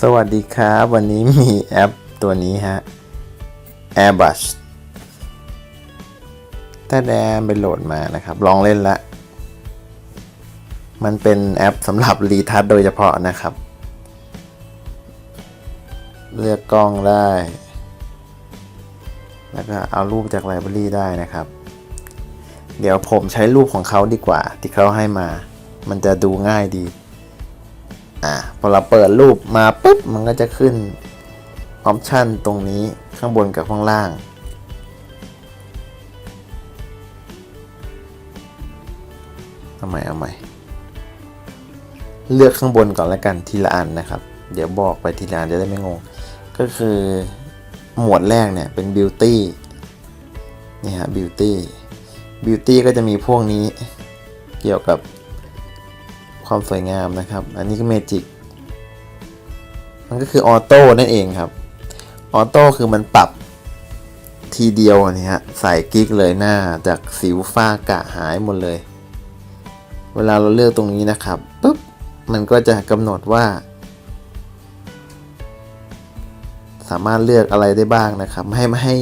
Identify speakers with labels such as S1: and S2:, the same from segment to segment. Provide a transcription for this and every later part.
S1: สวัสดีครับ วันนี้มีแอปตัวนี้ฮะ Airbrush ถ้าแดมไปโหลดมานะครับ ลองเล่นละ มันเป็นแอปสำหรับรีทัชโดยเฉพาะนะครับ เลือกกล้องได้ แล้วก็เอารูปจากไลบรารีได้นะครับ เดี๋ยวผมใช้รูปของเขาดีกว่า ที่เขาให้มา มันจะดูง่ายดี อ่าพอเราเปิดรูปมาปุ๊บมันก็จะขึ้นออปชันตรงนี้ข้างบนกับข้างล่างทำไมเอาใหม่ เลือกข้างบนก่อนแล้วกันทีละอันนะครับ เดี๋ยวบอกไปทีละอันจะได้ไม่งง ก็คือหมวดแรกเนี่ยเป็น beauty นี่ฮะ beauty beauty ก็จะมีพวกนี้เกี่ยวกับ ความสวยงามนะครับ อันนี้ก็เมจิก มันก็คือออโต้นั่นเองครับ ออโต้คือมันปรับทีเดียวนี่ฮะ ใส่กิ๊กเลยหน้าจากสิวฝ้ากะหายหมดเลย เวลาเราเลือกตรงนี้นะครับปุ๊บ มันก็จะกำหนดว่า สามารถเลือกอะไรได้บ้างนะครับ ให้ให้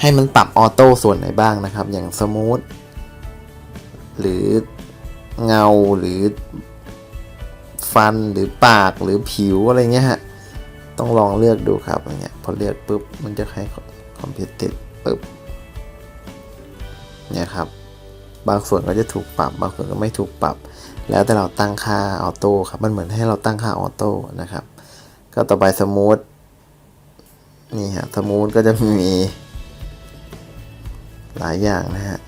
S1: ให้มันปรับออโต้ส่วนไหนบ้างนะครับ อย่างสมูทหรือเงาหรือ ฟันหรือปากหรือผิวอะไรเงี้ยฮะต้องลองเลือกดูครับอย่างเงี้ยพอเลือกปุ๊บมันจะให้คอมพิวเตอร์ปุ๊บเนี่ยครับบางส่วนก็จะถูกปรับบางส่วนก็ไม่ถูกปรับ แล้วแต่เราตั้งค่าออโต้ครับมันเหมือนให้เราตั้งค่าออโต้นะครับ ก็ต่อไปสมูทนี่ฮะสมูทก็จะมีหลายอย่างนะฮะ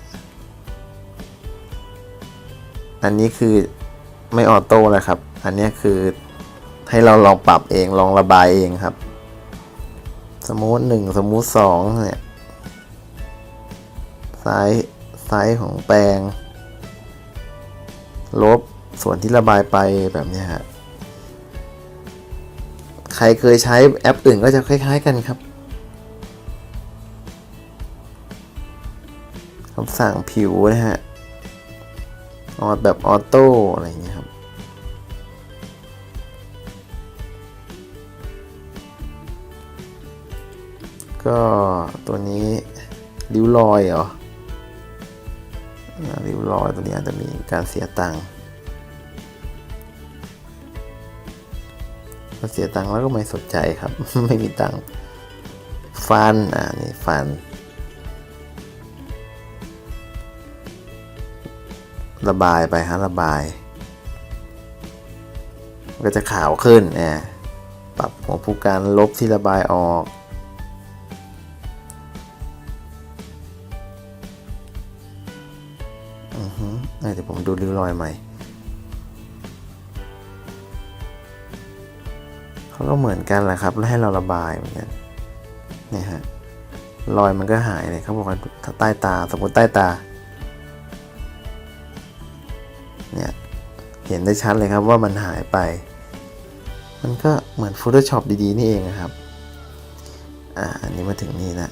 S1: อันนี้คือ ไม่ออโต้นะครับ อันนี้คือให้เราลองปรับเองลองระบายเองครับ สมูทหนึ่งสมูทสองเนี่ยซ้ายซ้ายของแปลง ลบส่วนที่ระบายไปแบบนี้ฮะใครเคยใช้แอปอื่นก็จะคล้าย ๆ กันครับคำสั่งผิวนะฮะออแบบออโต้อะไรอย่างเงี้ย ก็ตัวนี้ริ้วรอยเหรอริ้วรอยตัวนี้อาจจะมีการเสียตังค์พอเสียตังค์แล้วก็ไม่สนใจครับ ไม่มีตังค์ฟันอ่านี่ฟัน ระบายไปฮะระบายก็จะขาวขึ้นเนี่ยปรับหัวผู้การลบที่ระบายออก เดี๋ยวผมดูริ้วรอยใหม่เขาก็เหมือนกันแหละครับ แล้วให้เราระบายเหมือนกันนี่ฮะรอยมันก็หายเลยเขาบอกว่าถ้าใต้ตาสมมติใต้ตา เนี่ยเห็นได้ชัดเลยครับว่ามันหายไป มันก็เหมือน Photoshop ดีๆ นี่เองนะครับ อ่า อันนี้มาถึงนี่นะ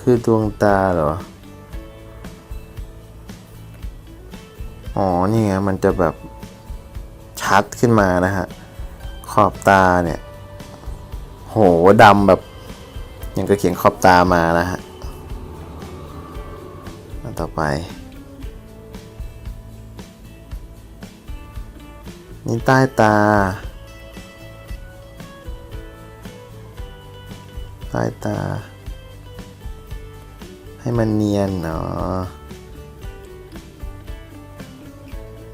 S1: คือดวงตาเหรอ อ๋อ นี่ไงมันจะแบบชัดขึ้นมานะฮะ ขอบตาเนี่ย โหดำแบบยังก็เขียนขอบตามานะฮะ ต่อไป นี่ใต้ตา ใต้ตา ให้มันเนียนเนาะ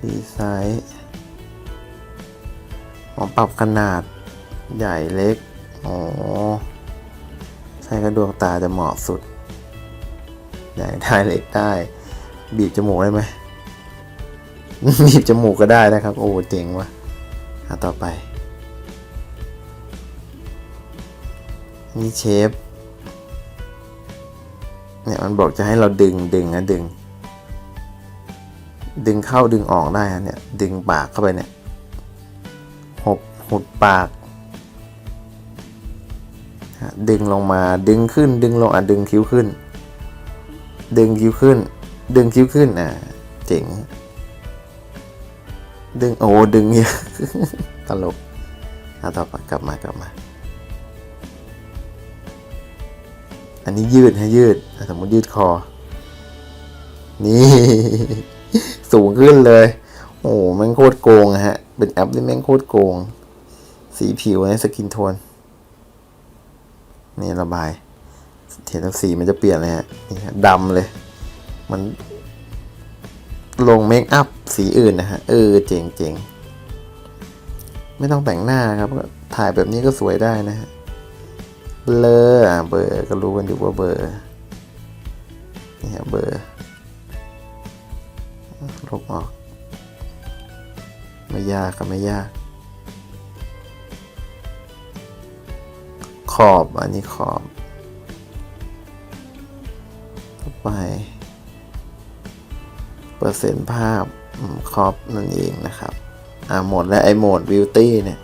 S1: ดีไซน์อ๋อปรับขนาดใหญ่เล็ก อ๋อ ใช่ก็ดวงตาจะเหมาะสุด ใหญ่ได้เล็กได้ บีบจมูกได้ไหม บีบจมูกก็ได้นะครับ โอ้เจ๋งว่ะอะต่อไป นี่เชฟ เนี่ยมันบอกจะให้เราดึงดึงนะดึง ดึงเข้าดึงออกได้ฮะเนี่ย ดึงปากเข้าไปเนี่ยหบหุดปาก ดึงลงมาดึงขึ้น ดึงลงอะดึงคิ้วขึ้น ดึงคิ้วขึ้น ดึงคิ้วขึ้นอะเจ๋งดึงโอ้ดึงเนี่ยตลกอะต่อไปกลับมากลับมา อันนี้ยืดให้ยืด สมมติยืดคอ นี่ สูงขึ้นเลย โอ้แม่งโคตรโกงฮะ เป็นแอปที่แม่งโคตรโกง สีผิวในสกินโทน นี่ระบายเห็นแล้วสีมันจะเปลี่ยนเลยฮะ นี่ฮะดำเลย มันลงเมคอัพสีอื่นนะฮะ เออ เจ๋งเจ๋งไม่ต้องแต่งหน้าครับ ถ่ายแบบนี้ก็สวยได้นะฮะ เบลออะเบอร์ก็รู้กันอยู่ว่าเบอร์นี่ฮะเบอร์ลบออก ไม่ยากก็ไม่ยาก ขอบอันนี้ขอบต่อไป เปอร์เซ็นต์ภาพครอบนั่นเองนะครับ อ่าโหมดและไอโหมดบิวตี้เนี่ย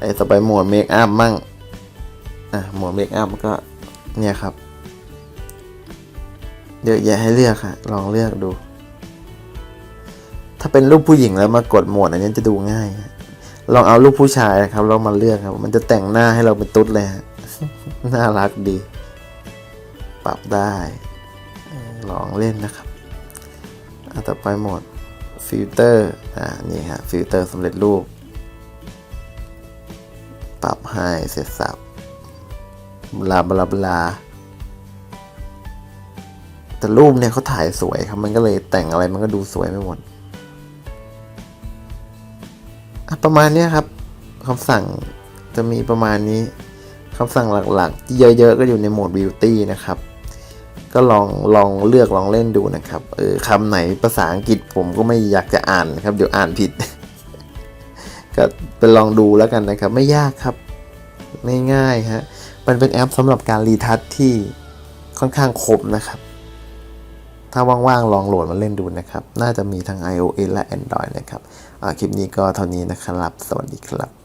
S1: ไอต่อไปโหมดเมคอัพมั่ง อะโหมดเมคอัพก็เนี่ยครับ เยอะแยะให้เลือกค่ะลองเลือกดู ถ้าเป็นรูปผู้หญิงแล้วมากดโหมดอันนี้จะดูง่าย ลองเอารูปผู้ชายนะครับเรามาเลือกครับ มันจะแต่งหน้าให้เราเป็นตุ๊ดเลยฮะน่ารักดี ปรับได้ ลองเล่นนะครับอะต่อไปโหมดฟิลเตอร์อ่านี่ฮะฟิลเตอร์สำเร็จรูป ปรับให้เสร็จสับ ลาบลาบลา แต่รูปเนี่ยเขาถ่ายสวยครับ มันก็เลยแต่งอะไรมันก็ดูสวยไม่หมด ประมาณนี้ครับคำสั่งจะมีประมาณนี้คำสั่งหลักๆ ที่เยอะๆ ก็อยู่ในโหมด Beauty นะครับ ก็ลองลองเลือกลองเล่นดูนะครับ เออคำไหนภาษาอังกฤษผมก็ไม่อยากจะอ่านครับ เดี๋ยวอ่านผิด ก็ไปลองดูแล้วกันนะครับ ไม่ยากครับ ง่ายๆฮะ มันเป็นแอปสำหรับการรีทัชที่ค่อนข้างครบนะครับ ถ้าว่างๆ ลองโหลดมาเล่นดูนะครับ น่าจะมีทั้ง iOS และ Android นะครับคลิปนี้ก็เท่านี้นะครับ สวัสดีครับ